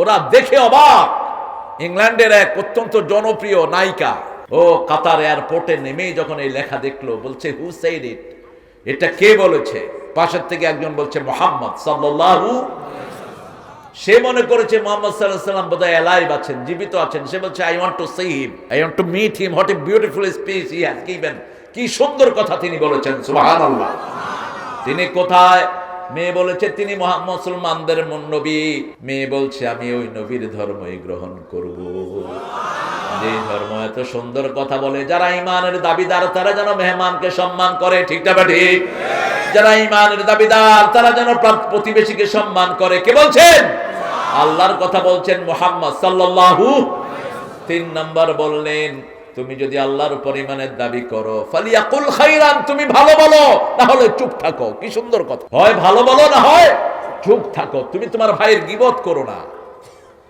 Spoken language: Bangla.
ওরা দেখে অবাক। ইংল্যান্ডের এক অত্যন্ত জনপ্রিয় নায়িকা। ও কাতার এয়ারপোর্টে নেমেই যখন এই লেখা দেখল, বলছে, হু সেইড ইট এটা কে বলেছে? পাশের থেকে একজন বলছে, মোহাম্মদ সাল্লাল্লাহু সে মনে করেছে, মোহাম্মদ সাল্লাহ সাল্লাম বোধহয় অ্যালাইভ আছেন, জীবিত আছেন। সে বলছে I want to see him I want to meet him what a beautiful speech he given কি সুন্দর কথা তিনি বলেছেন, সুবহানাল্লাহ। তিনি কোথায় মেয়ে বলেছে, তিনি মুসলমানদের মন- নবী মেয়ে বলছে, আমি ওই নবীর ধর্মই গ্রহণ করব। যে ধর্ম এত সুন্দর কথা বলে, যারা ইমানের দাবিদার, তারা যেন মেহমানকে সম্মান করে, ঠিক না যারা ইমানের দাবিদার, তারা যেন প্রতিবেশীকে সম্মান করে। কে বলছেন? আল্লাহর কথা বলছেন মোহাম্মদ সাল্লাল্লাহু তিন নম্বর বললেন তুমি যদি আল্লাহর উপর ইমানের দাবি করো, ফালিয়াকুল খাইরান, তুমি ভালো বলো, তাহলে চুপ থাকো। কি সুন্দর কথা। হয় ভালো বলো, না হয় চুপ থাকো। তুমি তোমার ভাইয়ের গিবত করো না।